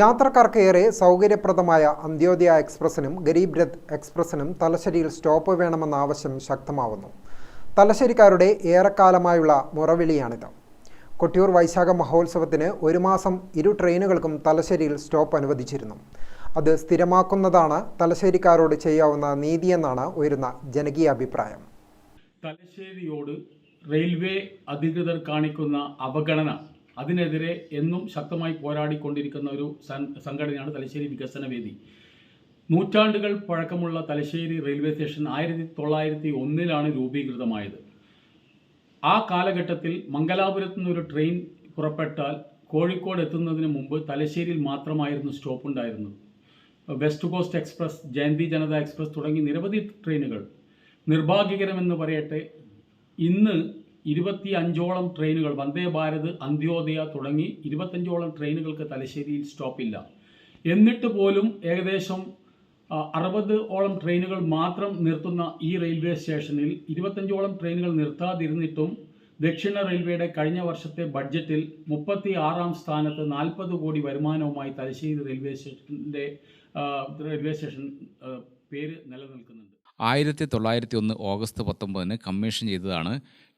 യാത്രക്കാർക്ക് ഏറെ സൗകര്യപ്രദമായ അന്ത്യോദയ എക്സ്പ്രസിനും ഗരീബ് രഥ് എക്സ്പ്രസിനും തലശ്ശേരിയിൽ സ്റ്റോപ്പ് വേണമെന്ന ആവശ്യം ശക്തമാവുന്നു. തലശ്ശേരിക്കാരുടെ ഏറെക്കാലമായുള്ള മുറവിളിയാണിത്. കൊട്ടിയൂർ വൈശാഖ മഹോത്സവത്തിന് ഒരു മാസം ഇരു ട്രെയിനുകൾക്കും തലശ്ശേരിയിൽ സ്റ്റോപ്പ് അനുവദിച്ചിരുന്നു. അത് സ്ഥിരമാക്കുന്നതാണ് തലശ്ശേരിക്കാരോട് ചെയ്യാവുന്ന നീതിയെന്നാണ് ഉയരുന്ന ജനകീയ അഭിപ്രായം. തലശ്ശേരിയോട് റെയിൽവേ അധികൃതർ കാണിക്കുന്ന അവഗണന അതിനെതിരെ എന്നും ശക്തമായി പോരാടിക്കൊണ്ടിരിക്കുന്ന ഒരു സംഘടനയാണ് തലശ്ശേരി വികസന വേദി. നൂറ്റാണ്ടുകൾ പഴക്കമുള്ള തലശ്ശേരി റെയിൽവേ സ്റ്റേഷൻ ആയിരത്തി തൊള്ളായിരത്തി ഒന്നിലാണ് രൂപീകൃതമായത്. ആ കാലഘട്ടത്തിൽ മംഗലാപുരത്തു നിന്നൊരു ട്രെയിൻ പുറപ്പെട്ടാൽ കോഴിക്കോട് എത്തുന്നതിന് മുമ്പ് തലശ്ശേരിയിൽ മാത്രമായിരുന്നു സ്റ്റോപ്പ് ഉണ്ടായിരുന്നത് West Coast Express Jayanti Janata Express തുടങ്ങി നിരവധി ട്രെയിനുകൾ. നിർഭാഗ്യകരമെന്ന് പറയട്ടെ ഇന്ന് ഇരുപത്തി അഞ്ചോളം ട്രെയിനുകൾ വന്ദേ ഭാരത് അന്ത്യോദയ തുടങ്ങി ഇരുപത്തഞ്ചോളം ട്രെയിനുകൾക്ക് തലശ്ശേരിയിൽ സ്റ്റോപ്പില്ല എന്നിട്ട് പോലും ഏകദേശം അറുപത് ഓളം ട്രെയിനുകൾ മാത്രം നിർത്തുന്ന ഈ റെയിൽവേ സ്റ്റേഷനിൽ ഇരുപത്തഞ്ചോളം ട്രെയിനുകൾ നിർത്താതിരുന്നിട്ടും ദക്ഷിണ റെയിൽവേയുടെ കഴിഞ്ഞ വർഷത്തെ ബഡ്ജറ്റിൽ മുപ്പത്തി ആറാം സ്ഥാനത്ത് നാൽപ്പത് കോടി വരുമാനവുമായി തലശ്ശേരി റെയിൽവേ സ്റ്റേഷന്റെ റെയിൽവേ സ്റ്റേഷൻ പേര് നിലനിൽക്കുന്നുണ്ട്. ആയിരത്തി തൊള്ളായിരത്തി ഒന്ന് ഓഗസ്റ്റ് പത്തൊമ്പതിന് കമ്മീഷൻ ചെയ്തതാണ്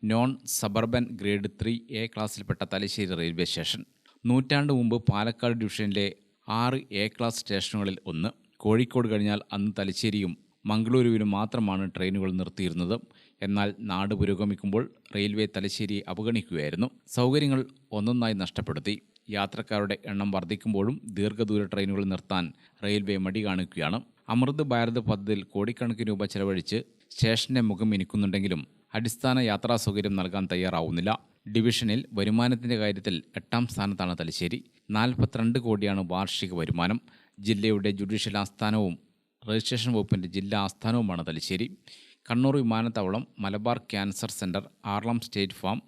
non suburban grade three A ക്ലാസ്സിൽപ്പെട്ട Thalassery railway station. നൂറ്റാണ്ട് മുമ്പ് പാലക്കാട് ഡിവിഷനിലെ ആറ് എ ക്ലാസ് സ്റ്റേഷനുകളിൽ ഒന്ന്. കോഴിക്കോട് കഴിഞ്ഞാൽ അന്ന് തലശ്ശേരിയും മംഗളൂരുവിനും മാത്രമാണ് ട്രെയിനുകൾ നിർത്തിയിരുന്നത്. എന്നാൽ നാട് പുരോഗമിക്കുമ്പോൾ റെയിൽവേ തലശ്ശേരി അവഗണിക്കുകയായിരുന്നു. സൗകര്യങ്ങൾ ഒന്നൊന്നായി നഷ്ടപ്പെടുത്തി. യാത്രക്കാരുടെ എണ്ണം വർദ്ധിക്കുമ്പോഴും ദീർഘദൂര ട്രെയിനുകൾ നിർത്താൻ റെയിൽവേ മടി കാണിക്കുകയാണ്. അമൃത് ഭാരത് പദ്ധതിയിൽ കോടിക്കണക്കിന് രൂപ ചെലവഴിച്ച് സ്റ്റേഷന്റെ മുഖം ഇനിക്കുന്നുണ്ടെങ്കിലും അടിസ്ഥാന യാത്രാ സൗകര്യം നൽകാൻ തയ്യാറാവുന്നില്ല. ഡിവിഷനിൽ വരുമാനത്തിന്റെ കാര്യത്തിൽ എട്ടാം സ്ഥാനത്താണ് തലശ്ശേരി. നാൽപ്പത്തിരണ്ട് കോടിയാണ് വാർഷിക വരുമാനം. ജില്ലയുടെ ജുഡീഷ്യൽ ആസ്ഥാനവും രജിസ്ട്രേഷൻ വകുപ്പിന്റെ ജില്ലാ ആസ്ഥാനവുമാണ് തലശ്ശേരി. കണ്ണൂർ വിമാനത്താവളം Malabar cancer centre Aralam state farm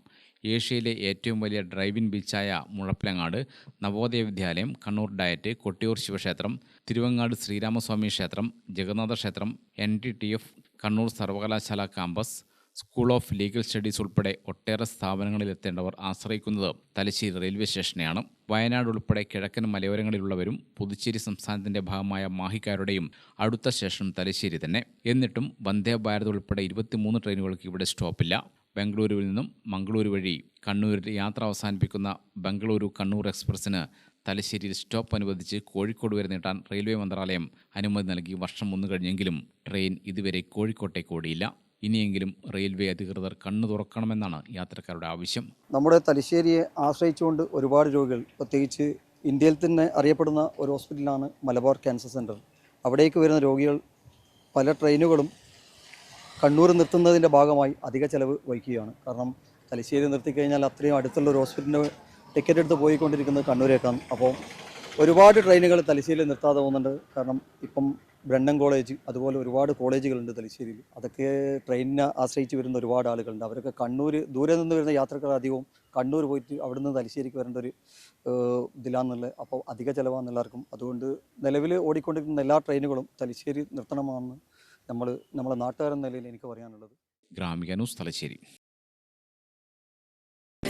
ഏഷ്യയിലെ ഏറ്റവും വലിയ ഡ്രൈവിൻ ബീച്ചായ മുഴപ്പിലങ്ങാട് നവോദയ വിദ്യാലയം കണ്ണൂർ ഡയറ്റ് കൊട്ടിയൂർ ശിവക്ഷേത്രം തിരുവങ്ങാട് ശ്രീരാമസ്വാമി ക്ഷേത്രം ജഗന്നാഥ ക്ഷേത്രം N T T F Kannur സർവകലാശാല campus school of legal studies ഉൾപ്പെടെ ഒട്ടേറെ സ്ഥാപനങ്ങളിൽ എത്തേണ്ടവർ ആശ്രയിക്കുന്നത് തലശ്ശേരി റെയിൽവേ സ്റ്റേഷനെയാണ്. വയനാട് ഉൾപ്പെടെ കിഴക്കൻ മലയോരങ്ങളിലുള്ളവരും പുതുച്ചേരി സംസ്ഥാനത്തിന്റെ ഭാഗമായ മാഹിക്കാരുടെയും അടുത്ത സ്റ്റേഷനും തലശ്ശേരി തന്നെ. എന്നിട്ടും വന്ദേ ഭാരത് ഉൾപ്പെടെ ഇരുപത്തിമൂന്ന് ട്രെയിനുകൾക്ക് ഇവിടെ സ്റ്റോപ്പില്ല. ബംഗളൂരുവിൽ നിന്നും മംഗളൂരു വഴി കണ്ണൂരിൽ യാത്ര അവസാനിപ്പിക്കുന്ന ബംഗളൂരു കണ്ണൂർ എക്സ്പ്രസ്സിന് തലശ്ശേരിയിൽ സ്റ്റോപ്പ് അനുവദിച്ച് കോഴിക്കോട് വരെ നീട്ടാൻ റെയിൽവേ മന്ത്രാലയം അനുമതി നൽകി. വർഷം ഒന്ന് കഴിഞ്ഞെങ്കിലും ട്രെയിൻ ഇതുവരെ കോഴിക്കോട്ടേക്ക് ഓടിയില്ല. ഇനിയെങ്കിലും റെയിൽവേ അധികൃതർ കണ്ണു തുറക്കണമെന്നാണ് യാത്രക്കാരുടെ ആവശ്യം. നമ്മുടെ തലശ്ശേരിയെ ആശ്രയിച്ചുകൊണ്ട് ഒരുപാട് രോഗികൾ പ്രത്യേകിച്ച് ഇന്ത്യയിൽ തന്നെ അറിയപ്പെടുന്ന ഒരു ഹോസ്പിറ്റലാണ് മലബാർ ക്യാൻസർ സെന്റർ അവിടേക്ക് വരുന്ന രോഗികൾ പല ട്രെയിനുകളും കണ്ണൂർ നിർത്തുന്നതിന്റെ ഭാഗമായി അധിക ചെലവ് വഹിക്കുകയാണ്. കാരണം തലശ്ശേരി നിർത്തിക്കഴിഞ്ഞാൽ അത്രയും അടുത്തുള്ള ഒരു ഹോസ്പിറ്റലിന്റെ ടിക്കറ്റ് എടുത്ത് പോയിക്കൊണ്ടിരിക്കുന്നത് കണ്ണൂരേക്കാണ്. അപ്പോൾ ഒരുപാട് ട്രെയിനുകൾ തലശ്ശേരിയിൽ നിർത്താതെ പോകുന്നുണ്ട്. കാരണം ഇപ്പം ബ്രണ്ണൻ കോളേജ് അതുപോലെ ഒരുപാട് കോളേജുകളുണ്ട് തലശ്ശേരിയിൽ. അതൊക്കെ ട്രെയിനിനെ ആശ്രയിച്ച് വരുന്ന ഒരുപാട് ആളുകളുണ്ട്. അവരൊക്കെ കണ്ണൂർ ദൂരെ നിന്ന് വരുന്ന യാത്രക്കാർ അധികവും കണ്ണൂർ പോയിട്ട് അവിടെ നിന്ന് തലശ്ശേരിക്ക് വരേണ്ട ഒരു ഏഹ്, ഇതിലാന്നുള്ളത് അപ്പോൾ അധിക ചിലവാണ് എല്ലാവർക്കും. അതുകൊണ്ട് നിലവിൽ ഓടിക്കൊണ്ടിരിക്കുന്ന എല്ലാ ട്രെയിനുകളും തലശ്ശേരി നിർത്തണമെന്ന് നമ്മൾ നമ്മളെ നാട്ടുകാരെന്ന നിലയിൽ എനിക്ക് പറയാനുള്ളത് Gramika news Thalassery.